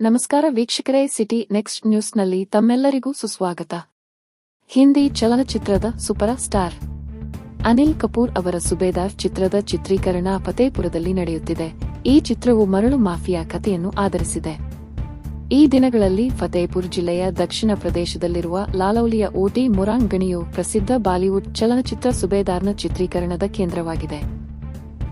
ನಮಸ್ಕಾರ ವೀಕ್ಷಕರೇ, city next ನ್ಯೂಸ್ನಲ್ಲಿ ತಮ್ಮೆಲ್ಲರಿಗೂ ಸುಸ್ವಾಗತ. ಹಿಂದಿ ಚಲನಚಿತ್ರದ ಸೂಪರ್ ಸ್ಟಾರ್. ಅನಿಲ್ ಕಪೂರ್ ಅವರ ಸುಬೇದಾರ್ ಚಿತ್ರದ ಚಿತ್ರೀಕರಣ ಫತೇಪುರದಲ್ಲಿ ನಡೆಯುತ್ತಿದೆ. ಈ ಚಿತ್ರವು ಮರಳು ಮಾಫಿಯಾ ಕಥೆಯನ್ನು ಆಧರಿಸಿದೆ. ಈ ದಿನಗಳಲ್ಲಿ ಫತೇಪುರ್ ಜಿಲ್ಲೆಯ ದಕ್ಷಿಣ ಪ್ರದೇಶದಲ್ಲಿರುವ ಲಾಲೌಲಿಯ ಓಟಿ ಮುರಾಂಗ್ ಗಣಿಯು ಪ್ರಸಿದ್ಧ ಬಾಲಿವುಡ್ ಚಲನಚಿತ್ರ ಸುಬೇದಾರ್ನ ಚಿತ್ರೀಕರಣದ ಕೇಂದ್ರವಾಗಿದೆ.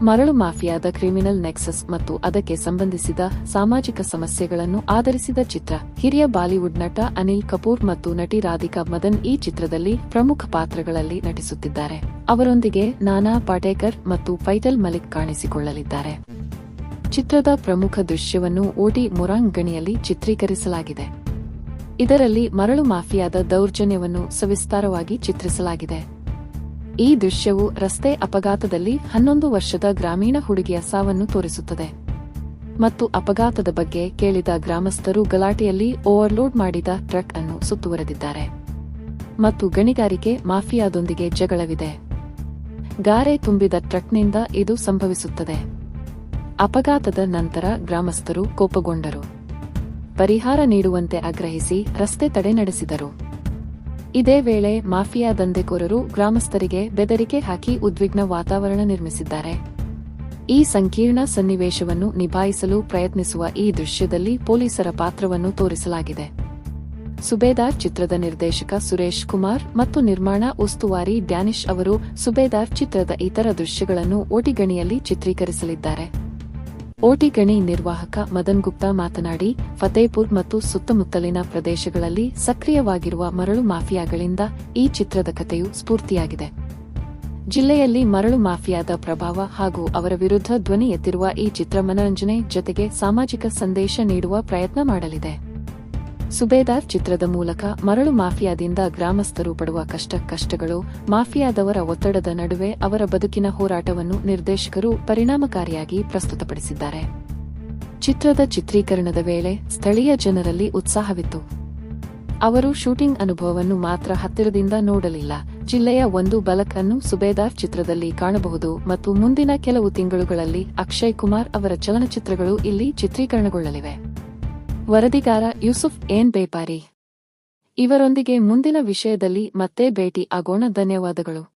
ಮರಳು ಮಾಫಿಯಾದ ಕ್ರಿಮಿನಲ್ ನೆಕ್ಸಸ್ ಮತ್ತು ಅದಕ್ಕೆ ಸಂಬಂಧಿಸಿದ ಸಾಮಾಜಿಕ ಸಮಸ್ಯೆಗಳನ್ನು ಆಧರಿಸಿದ ಚಿತ್ರ. ಹಿರಿಯ ಬಾಲಿವುಡ್ ನಟ ಅನಿಲ್ ಕಪೂರ್ ಮತ್ತು ನಟಿ ರಾಧಿಕಾ ಮದನ್ ಈ ಚಿತ್ರದಲ್ಲಿ ಪ್ರಮುಖ ಪಾತ್ರಗಳಲ್ಲಿ ನಟಿಸುತ್ತಿದ್ದಾರೆ. ಅವರೊಂದಿಗೆ ನಾನಾ ಪಾಟೇಕರ್ ಮತ್ತು ಫೈಟಲ್ ಮಲಿಕ್ ಕಾಣಿಸಿಕೊಳ್ಳಲಿದ್ದಾರೆ. ಚಿತ್ರದ ಪ್ರಮುಖ ದೃಶ್ಯವನ್ನು ಓಟಿ ಮೊರಾಂಗ್ ಗಣಿಯಲ್ಲಿ ಚಿತ್ರೀಕರಿಸಲಾಗಿದೆ. ಇದರಲ್ಲಿ ಮರಳು ಮಾಫಿಯಾದ ದೌರ್ಜನ್ಯವನ್ನು ಸವಿಸ್ತಾರವಾಗಿ ಚಿತ್ರಿಸಲಾಗಿದೆ. ಈ ದೃಶ್ಯವು ರಸ್ತೆ ಅಪಘಾತದಲ್ಲಿ ಹನ್ನೊಂದು ವರ್ಷದ ಗ್ರಾಮೀಣ ಹುಡುಗಿಯ ಸಾವನ್ನು ತೋರಿಸುತ್ತದೆ. ಮತ್ತು ಅಪಘಾತದ ಬಗ್ಗೆ ಕೇಳಿದ ಗ್ರಾಮಸ್ಥರು ಗಲಾಟೆಯಲ್ಲಿ ಓವರ್ಲೋಡ್ ಮಾಡಿದ ಟ್ರಕ್ ಅನ್ನು ಸುತ್ತುವರೆದಿದ್ದಾರೆ. ಮತ್ತು ಗಣಿಗಾರಿಕೆ ಮಾಫಿಯಾದೊಂದಿಗೆ ಜಗಳವಿದೆ. ಗಾರೆ ತುಂಬಿದ ಟ್ರಕ್ನಿಂದ ಇದು ಸಂಭವಿಸುತ್ತದೆ. ಅಪಘಾತದ ನಂತರ ಗ್ರಾಮಸ್ಥರು ಕೋಪಗೊಂಡರು. ಪರಿಹಾರ ನೀಡುವಂತೆ ಆಗ್ರಹಿಸಿ ರಸ್ತೆ ತಡೆ ನಡೆಸಿದರು. ಇದೇ ವೇಳೆ ಮಾಫಿಯಾ ದಂಧೆಕೋರರು ಗ್ರಾಮಸ್ಥರಿಗೆ ಬೆದರಿಕೆ ಹಾಕಿ ಉದ್ವಿಗ್ನ ವಾತಾವರಣ ನಿರ್ಮಿಸಿದ್ದಾರೆ. ಈ ಸಂಕೀರ್ಣ ಸನ್ನಿವೇಶವನ್ನು ನಿಭಾಯಿಸಲು ಪ್ರಯತ್ನಿಸುವ ಈ ದೃಶ್ಯದಲ್ಲಿ ಪೊಲೀಸರ ಪಾತ್ರವನ್ನು ತೋರಿಸಲಾಗಿದೆ. ಸುಬೇದಾರ್ ಚಿತ್ರದ ನಿರ್ದೇಶಕ ಸುರೇಶ್ ಕುಮಾರ್ ಮತ್ತು ನಿರ್ಮಾಣ ಉಸ್ತುವಾರಿ ಡ್ಯಾನಿಶ್ ಅವರು ಸುಬೇದಾರ್ ಚಿತ್ರದ ಇತರ ದೃಶ್ಯಗಳನ್ನು ಓಟಿಗಣಿಯಲ್ಲಿ ಚಿತ್ರೀಕರಿಸಲಿದ್ದಾರೆ. ಓಟಿಗಣಿ ನಿರ್ವಾಹಕ ಮದನ್ ಗುಪ್ತಾ ಮಾತನಾಡಿ, ಫತೇಪುರ್ ಮತ್ತು ಸುತ್ತಮುತ್ತಲಿನ ಪ್ರದೇಶಗಳಲ್ಲಿ ಸಕ್ರಿಯವಾಗಿರುವ ಮರಳು ಮಾಫಿಯಾಗಳಿಂದ ಈ ಚಿತ್ರದ ಕಥೆಯು ಸ್ಫೂರ್ತಿಯಾಗಿದೆ. ಜಿಲ್ಲೆಯಲ್ಲಿ ಮರಳು ಮಾಫಿಯಾದ ಪ್ರಭಾವ ಹಾಗೂ ಅವರ ವಿರುದ್ಧ ಧ್ವನಿ ಎತ್ತಿರುವ ಈ ಚಿತ್ರ ಮನರಂಜನೆ ಜೊತೆಗೆ ಸಾಮಾಜಿಕ ಸಂದೇಶ ನೀಡುವ ಪ್ರಯತ್ನ ಮಾಡಲಿದೆ. ಸುಬೇದಾರ್ ಚಿತ್ರದ ಮೂಲಕ ಮರಳು ಮಾಫಿಯಾದಿಂದ ಗ್ರಾಮಸ್ಥರು ಪಡುವ ಕಷ್ಟ ಕಷ್ಟಗಳು, ಮಾಫಿಯಾದವರ ಒತ್ತಡದ ನಡುವೆ ಅವರ ಬದುಕಿನ ಹೋರಾಟವನ್ನು ನಿರ್ದೇಶಕರು ಪರಿಣಾಮಕಾರಿಯಾಗಿ ಪ್ರಸ್ತುತಪಡಿಸಿದ್ದಾರೆ. ಚಿತ್ರದ ಚಿತ್ರೀಕರಣದ ವೇಳೆ ಸ್ಥಳೀಯ ಜನರಲ್ಲಿ ಉತ್ಸಾಹವಿತ್ತು. ಅವರು ಶೂಟಿಂಗ್ ಅನುಭವವನ್ನು ಮಾತ್ರ ಹತ್ತಿರದಿಂದ ನೋಡಲಿಲ್ಲ. ಜಿಲ್ಲೆಯ ಒಂದು ಬಲಕನ್ನು ಸುಬೇದಾರ್ ಚಿತ್ರದಲ್ಲಿ ಕಾಣಬಹುದು ಮತ್ತು ಮುಂದಿನ ಕೆಲವು ತಿಂಗಳುಗಳಲ್ಲಿ ಅಕ್ಷಯ್ ಕುಮಾರ್ ಅವರ ಚಲನಚಿತ್ರಗಳು ಇಲ್ಲಿ ಚಿತ್ರೀಕರಣಗೊಳ್ಳಲಿವೆ. ವರದಿಗಾರ ಯೂಸುಫ್ ಏನ್ ಬೇಪಾರಿ? ಇವರೊಂದಿಗೆ ಮುಂದಿನ ವಿಷಯದಲ್ಲಿ ಮತ್ತೆ ಭೇಟಿ ಆಗೋಣ. ಧನ್ಯವಾದಗಳು.